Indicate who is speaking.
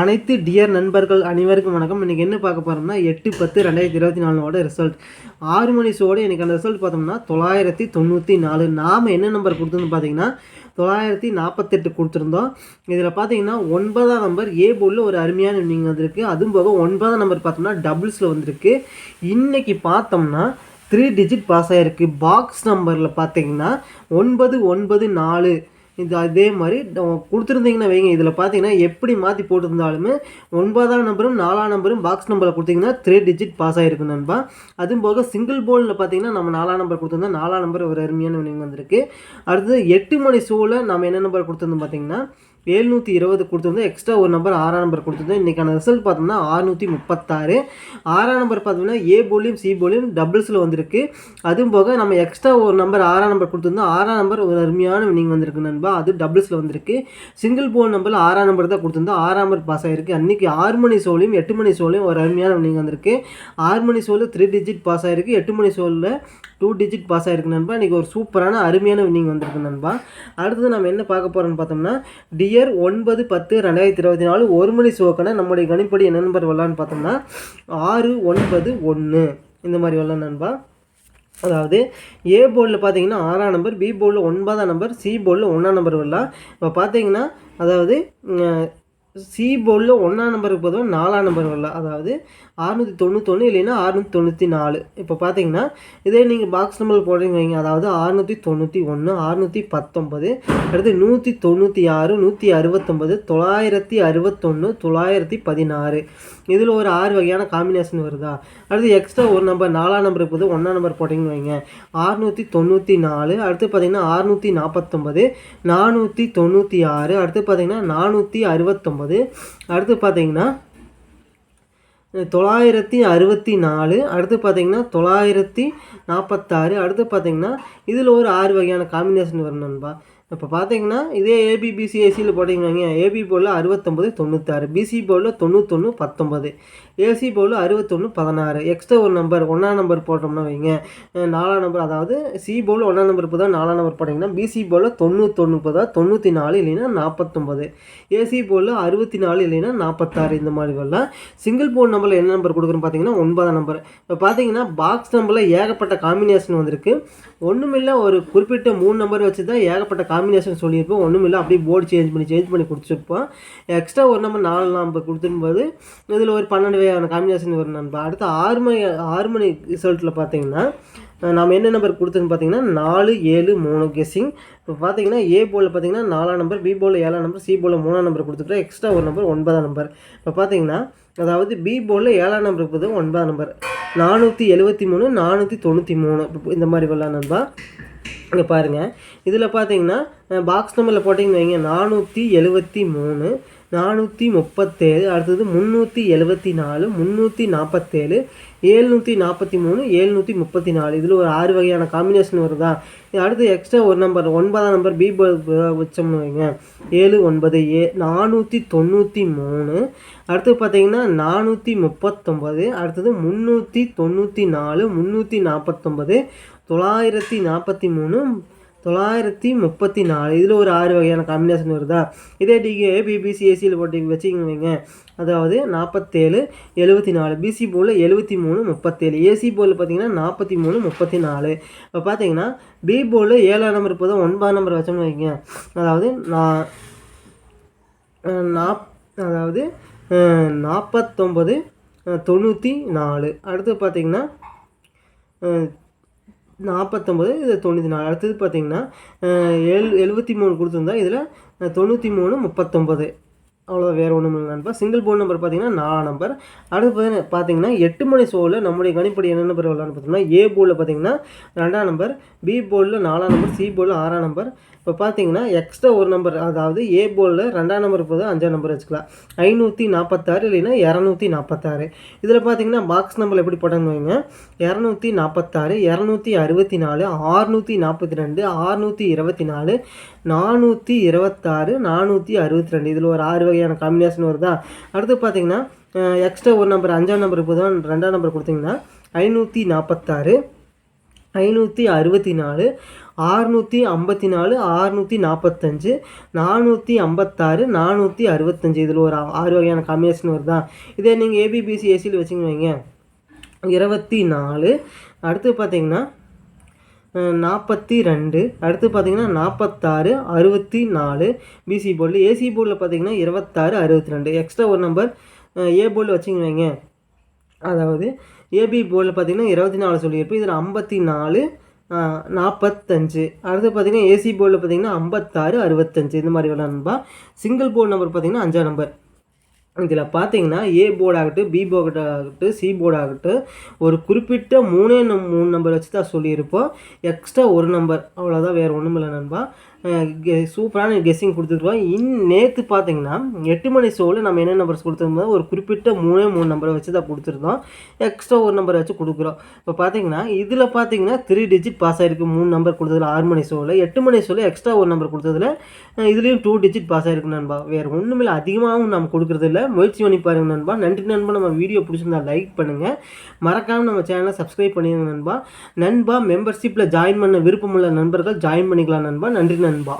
Speaker 1: அனைத்து டியர் நண்பர்கள் அனைவருக்கும் வணக்கம். இன்றைக்கி என்ன பார்க்க போகிறோம்னா எட்டு பத்து ரெண்டாயிரத்தி இருபத்தி நாலோட ரிசல்ட் ஆறு மணி ஷோட எனக்கு அந்த ரிசல்ட் பார்த்தோம்னா தொள்ளாயிரத்தி தொண்ணூற்றி நாலு. நாம் என்ன நம்பர் கொடுத்துருந்து பார்த்தீங்கன்னா தொள்ளாயிரத்தி நாற்பத்தெட்டு கொடுத்துருந்தோம். இதில் பார்த்தீங்கன்னா ஒன்பதாம் நம்பர் ஏ போர்டில் ஒரு அருமையான இன்னிங் வந்திருக்கு. அதுவும் போக ஒன்பதாம் நம்பர் பார்த்தோம்னா டபுள்ஸில் வந்திருக்கு. இன்றைக்கி பார்த்தோம்னா த்ரீ டிஜிட் பாஸ் ஆகிருக்கு பாக்ஸ் நம்பரில் பார்த்தீங்கன்னா ஒன்பது ஒன்பது நாலு. இது அதே மாதிரி கொடுத்துருந்தீங்கன்னா வைங்க இதில் பார்த்தீங்கன்னா எப்படி மாற்றி போட்டிருந்தாலுமே ஒன்பதாம் நம்பரும் நாலாம் நம்பரும் பாக்ஸ் நம்பரில் கொடுத்தீங்கன்னா த்ரீ டிஜிட் பாஸ் ஆகிருக்கு நண்பா. அதுவும் போக சிங்கிள் போலில் பார்த்தீங்கன்னா நம்ம நாலாம் நம்பர் கொடுத்துருந்தோம் நாலாம் நம்பர் ஒரு அருமையான வினிங் வந்திருக்கு. அடுத்தது எட்டு மணி ஷோவில் நம்ம என்ன நம்பர் கொடுத்துருந்தோம் பார்த்தீங்கன்னா ஏழ்நூற்றி இருபது கொடுத்துருந்தோம். எக்ஸ்ட்ரா ஒரு நம்பர் ஆறாம் நம்பர் கொடுத்துருந்தோம். இன்றைக்கான ரிசல்ட் பார்த்தோம்னா ஆறுநூற்றி முப்பத்தாறு. ஆறாம் நம்பர் பார்த்தோம்னா ஏ போலியும் சி போலியும் டபுள்ஸில் வந்திருக்கு. அதுவும் போக நம்ம எக்ஸ்ட்ரா ஒரு நம்பர் ஆறாம் நம்பர் கொடுத்துருந்தோம். ஆறாம் நம்பர் ஒரு அருமையான வினிங் வந்திருக்கு நண்பா. அது டபுள்ஸில் வந்திருக்கு. சிங்கிள் போல் நம்பரில் ஆறாம் நம்பர் தான் கொடுத்துருந்தோம். ஆறாம் நம்பர் பாஸ் ஆகிருக்கு அன்றைக்கி ஆறு மணி சோலையும் எட்டு மணி சோலையும் ஒரு அருமையான வினிங் வந்திருக்கு. ஆறு மணி சோலில் த்ரீ டிஜிட் பாஸ் ஆகிருக்கு எட்டு மணி சோலில் டூ டிஜிட் பாஸ் ஆகிருக்கு நண்பா. இன்றைக்கி ஒரு சூப்பரான அருமையான வின்னிங் வந்திருக்கு நண்பா. அடுத்தது நம்ம என்ன பார்க்க போகிறோம்னு பார்த்தோம்னா டி இயர் ஒன்பது பத்து ரெண்டாயிரத்தி இருபத்தி நாலு ஒரு மணி ஷோக்கான நம்முடைய கணிப்படி என்ன நம்பர் வரலான்னு பார்த்தோம்னா ஆறு ஒன்பது ஒன்று இந்த மாதிரி வரலாம் நண்பா. அதாவது ஏ போர்டில் பார்த்தீங்கன்னா ஆறாம் நம்பர் பி போர்டில் ஒன்பதாம் நம்பர் சி போர்டில் ஒன்றாம் நம்பர் வரலாம் இப்போ பார்த்தீங்கன்னா அதாவது சி போர்டில் ஒன்றாம் நம்பருக்கு பொதுவாக நாலாம் நம்பர் வரலாம் அதாவது அறுநூற்றி தொண்ணூத்தொன்று இல்லைன்னா அறுநூற்றி தொண்ணூற்றி நாலு. இப்போ பார்த்தீங்கன்னா இதே நீங்கள் பாக்ஸ் நம்பர் போடுறீங்க வைங்க. அதாவது அறுநூற்றி தொண்ணூற்றி ஒன்று அறுநூற்றி பத்தொம்பது அடுத்து நூற்றி தொண்ணூற்றி ஆறு நூற்றி அறுபத்தொம்பது தொள்ளாயிரத்தி அறுபத்தொன்று தொள்ளாயிரத்தி பதினாறு. இதில் ஒரு ஆறு வகையான காம்பினேஷன் வருதா? அடுத்து எக்ஸ்ட்ரா ஒரு நம்பர் நாலாம் நம்பருக்கு போது ஒன்றாம் நம்பர் போட்டிங்கன்னு வைங்க. அறுநூற்றி தொண்ணூற்றி நாலு அடுத்து பார்த்தீங்கன்னா அறுநூற்றி நாற்பத்தொம்பது நானூற்றி தொண்ணூற்றி ஆறு அடுத்து பார்த்தீங்கன்னா நானூற்றி அறுபத்தொம்பது அடுத்து பார்த்தீங்கன்னா தொள்ளாயிரத்தி அறுபத்தி நாலு அடுத்து பார்த்தீங்கன்னா தொள்ளாயிரத்தி நாற்பத்தாறு அடுத்து பார்த்தீங்கன்னா இதில் ஒரு ஆறு வகையான காம்பினேஷன் வரும் நண்பா. இப்போ பார்த்தீங்கன்னா இதே ஏபிபிசிஏசியில் போட்டிங்க ஏபி போர்டில் அறுபத்தொம்பது தொண்ணூத்தாறு. பிசி போர்டில் தொண்ணூத்தொன்று பத்தொம்பது ஏசி போர்டில் அறுபத்தொன்று பதினாறு. எக்ஸ்ட்ரா ஒரு நம்பர் ஒன்றாம் நம்பர் போட்டோம்னா வைங்க. நாலாம் நம்பர் அதாவது சி போர்டில் ஒன்றாம் நம்பர் இப்போ தான் நாலாம் நம்பர் போட்டிங்கன்னா பிசி போலில் தொண்ணூத்தொன்று இப்போ தான் தொண்ணூற்றி நாலு இல்லைன்னா நாற்பத்தொம்பது ஏசி போர்டில் அறுபத்தி நாலு இல்லைன்னா நாற்பத்தாறு இந்த மாதிரி வரலாம். சிங்கிள் போல் நம்பரில் என்ன நம்பர் கொடுக்குறோன்னு பார்த்தீங்கன்னா ஒன்பதாம் நம்பர் இப்போ பார்த்தீங்கன்னா பாக்ஸ் நம்பரில் ஏகப்பட்ட காம்பினேஷன் வந்திருக்கு. ஒன்றுமில்ல ஒரு குறிப்பிட்ட மூணு நம்பர் வச்சு தான் ஏகப்பட்ட காம்பினேஷன் சொல்லியிருப்போம். ஒன்றுமில்ல அப்படியே போர்டு சேஞ்ச் பண்ணி சேஞ்ச் பண்ணி கொடுத்துருப்போம் எக்ஸ்ட்ரா ஒரு நம்பர் நாலு நம்பர் கொடுத்துரும்போது இதில் ஒரு பன்னெண்டு வகையான காம்பினேஷன் வரும் நம்ப அடுத்து ஆறு மணி ஆறு மணி ரிசல்ட்டில் பார்த்தீங்கன்னா நாம் என்ன நம்பர் கொடுத்துன்னு பார்த்தீங்கன்னா நாலு ஏழு மூணு கெஸ்ஸிங் இப்போ பார்த்தீங்கன்னா ஏ போல் பார்த்தீங்கன்னா நாலாம் நம்பர் பி போல் ஏழாம் நம்பர் சி போல் மூணாம் நம்பர் கொடுத்துருக்கோம் எக்ஸ்ட்ரா ஒரு நம்பர் ஒன்பதாம் நம்பர் இப்போ பார்த்தீங்கன்னா அதாவது பி போலில் ஏழாம் நம்பர் போது ஒன்பதாம் நம்பர் நானூற்றி எழுபத்தி மூணு நானூற்றி தொண்ணூற்றி மூணு. இந்த மாதிரி வரலாம் நண்பா. இங்கே பாருங்கள் இதில் பார்த்தீங்கன்னா பாக்ஸ் நம்பரில் போட்டிங்கன்னு வைங்க நானூற்றி எழுபத்தி மூணு. நானூற்றி முப்பத்தேழு அடுத்தது முந்நூற்றி எழுபத்தி நாலு முந்நூற்றி நாற்பத்தேழு ஏழ்நூற்றி நாற்பத்தி மூணு ஏழ்நூற்றி முப்பத்தி நாலு. இதில் ஒரு ஆறு வகையான காம்பினேஷன் வருதா? அடுத்து எக்ஸ்ட்ரா ஒரு நம்பர் ஒன்பதாம் நம்பர் பி வச்சோம்னு வைங்க. ஏழு ஒன்பது ஏ நானூற்றி தொண்ணூற்றி மூணு. அடுத்து பார்த்தீங்கன்னா நானூற்றி முப்பத்தொம்பது அடுத்தது முந்நூற்றி தொண்ணூற்றி நாலு முந்நூற்றி நாற்பத்தொம்பது தொள்ளாயிரத்தி நாற்பத்தி மூணு தொள்ளாயிரத்தி முப்பத்தி நாலு. இதில் ஒரு ஆறு வகையான காம்பினேஷன் வருதா? இதே டிகே பிபிசிஎஸ்சியில் ஏசியில் போட்டு வச்சுக்கிங்க வைங்க அதாவது நாற்பத்தேழு எழுபத்தி நாலு. பிசி போலில் எழுபத்தி மூணு முப்பத்தேழு. ஏசி போலில் பார்த்தீங்கன்னா நாற்பத்தி மூணு முப்பத்தி நாலு. இப்போ பார்த்தீங்கன்னா பி போலில் ஏழாம் நம்பர் இப்போதான் ஒன்பதாம் நம்பர் வச்சோம்னு வைங்க அதாவது நான் நாப் அதாவது நாற்பத்தொம்பது தொண்ணூற்றி நாலு. அடுத்து பார்த்திங்கன்னா நாற்பத்தொம்பது இது தொண்ணூற்றி நாலு. அடுத்தது பார்த்தீங்கன்னா எழு எழுபத்தி மூணு கொடுத்துருந்தா இதில் தொண்ணூற்றி மூணு முப்பத்தொம்பது. அவ்வளோதான் வேறு ஒன்றும் இல்லை நண்பா. சிங்கிள் போன் நம்பர் பார்த்தீங்கன்னா நாலு நம்பர் அடுத்து பார்த்தீங்கன்னா பார்த்தீங்கன்னா எட்டு மணி ஷோவில் நம்முடைய கணிப்படி என்ன நம்பர் வரலான்னு பார்த்தீங்கன்னா ஏ போர்டில் பார்த்தீங்கன்னா ரெண்டாம் நம்பர் பி போர்டில் நாலாம் நம்பர் சி போர்டில் ஆறாம் நம்பர் இப்போ பார்த்தீங்கன்னா எக்ஸ்ட்ரா ஒரு நம்பர் அதாவது ஏ போலில் ரெண்டாம் நம்பர் போதும் அஞ்சாம் நம்பர் வச்சுக்கலாம். ஐநூற்றி நாற்பத்தாறு இல்லைன்னா இரநூத்தி நாற்பத்தாறு இதில் பார்த்தீங்கன்னா பாக்ஸ் நம்பர் எப்படி போட்டாங்கன்னு வைங்க. இரநூத்தி நாற்பத்தாறு இரநூத்தி அறுபத்தி நாலு ஆறுநூற்றி நாற்பத்தி ரெண்டு ஆறுநூற்றி இருபத்தி நாலு நானூற்றி இருபத்தாறு நானூற்றி அறுபத்தி ரெண்டு இதில் ஒரு ஆறு வகையான காம்பினேஷன் வருதா? அடுத்து பார்த்தீங்கன்னா எக்ஸ்ட்ரா ஒரு நம்பர் அஞ்சாம் நம்பர் போதும் ரெண்டாம் நம்பர் கொடுத்தீங்கன்னா ஐநூற்றி நாற்பத்தாறு ஐநூற்றி அறுபத்தி நாலு ஆறுநூற்றி ஐம்பத்தி நாலு ஆறுநூற்றி நாற்பத்தஞ்சு நானூற்றி ஐம்பத்தாறு நானூற்றி அறுபத்தஞ்சு. இதில் ஒரு ஆறு வகையான காம்பினேஷன் வருதா? இதே நீங்கள் ஏபிபிசி ஏசியில் வச்சுங்க வைங்க. இருபத்தி நாலு அடுத்து பார்த்தீங்கன்னா நாற்பத்தி ரெண்டு அடுத்து பார்த்தீங்கன்னா நாற்பத்தாறு அறுபத்தி நாலு பிசி போர்டில் ஏசி போர்டில் பார்த்தீங்கன்னா இருபத்தாறு அறுபத்தி ரெண்டு. எக்ஸ்ட்ரா ஒரு நம்பர் ஏ போர்டில் வச்சுங்க வைங்க. அதாவது ஏபி போர்டில் பார்த்தீங்கன்னா இருபத்தி நாலு சொல்லியிருப்போம் இதில் ஐம்பத்தி நாலு நாற்பத்தஞ்சு. அடுத்து பார்த்தீங்கன்னா ஏசி போர்டில் பார்த்தீங்கன்னா ஐம்பத்தாறு அறுபத்தஞ்சு. இந்த மாதிரி விளாட்பா சிங்கிள் போர்டு நம்பர் பார்த்தீங்கன்னா அஞ்சாம் நம்பர் இதில் பார்த்தீங்கன்னா ஏ போர்டு ஆகட்டும் பி போர்டு ஆகட்டும் சி போர்டு ஆகட்டும் ஒரு குறிப்பிட்ட மூணே நம் மூணு நம்பர் வச்சு தான் சொல்லியிருப்போம். எக்ஸ்ட்ரா ஒரு நம்பர் அவ்வளோதான் வேறு ஒன்றும் இல்லை நண்பா. சூப்பரான கெஸ்ஸிங் கொடுத்துருக்கோம். இன் நேற்று பார்த்தீங்கன்னா எட்டு மணி ஷோவில் நம்ம என்ன நம்பர்ஸ் கொடுத்துருந்தோம் ஒரு குறிப்பிட்ட மூணே மூணு நம்பரை வச்சு தான் கொடுத்துருந்தோம். எக்ஸ்ட்ரா ஒரு நம்பரை வச்சு கொடுக்குறோம். இப்போ பார்த்தீங்கன்னா இதில் பார்த்தீங்கன்னா த்ரீ டிஜிட் பாஸ் ஆகிருக்கு மூணு நம்பர் கொடுத்ததில் ஆறு மணி ஷோவில் எட்டு மணி ஷோவில் எக்ஸ்ட்ரா ஒரு நம்பர் கொடுத்ததில் இதுலேயும் டூ டிஜிட் பாஸ் ஆகிருக்கு நண்பா. வேறு ஒன்றுமில்ல அதிகமாகவும் நம்ம கொடுக்குறதில்ல. முயற்சி பண்ணி பாருங்க நண்பா. நன்றி நண்பா. நம்ம வீடியோ பிடிச்சிருந்தா லைக் பண்ணுங்கள் மறக்காமல் நம்ம சேனலை சப்ஸ்கிரைப் பண்ணிடுங்க நண்பா. நண்பா மெம்பர்ஷிப்பில் ஜாயின் பண்ண விருப்பமுள்ள நண்பர்கள் ஜாயின் பண்ணிக்கலாம் நண்பா. நன்றி நண்பா.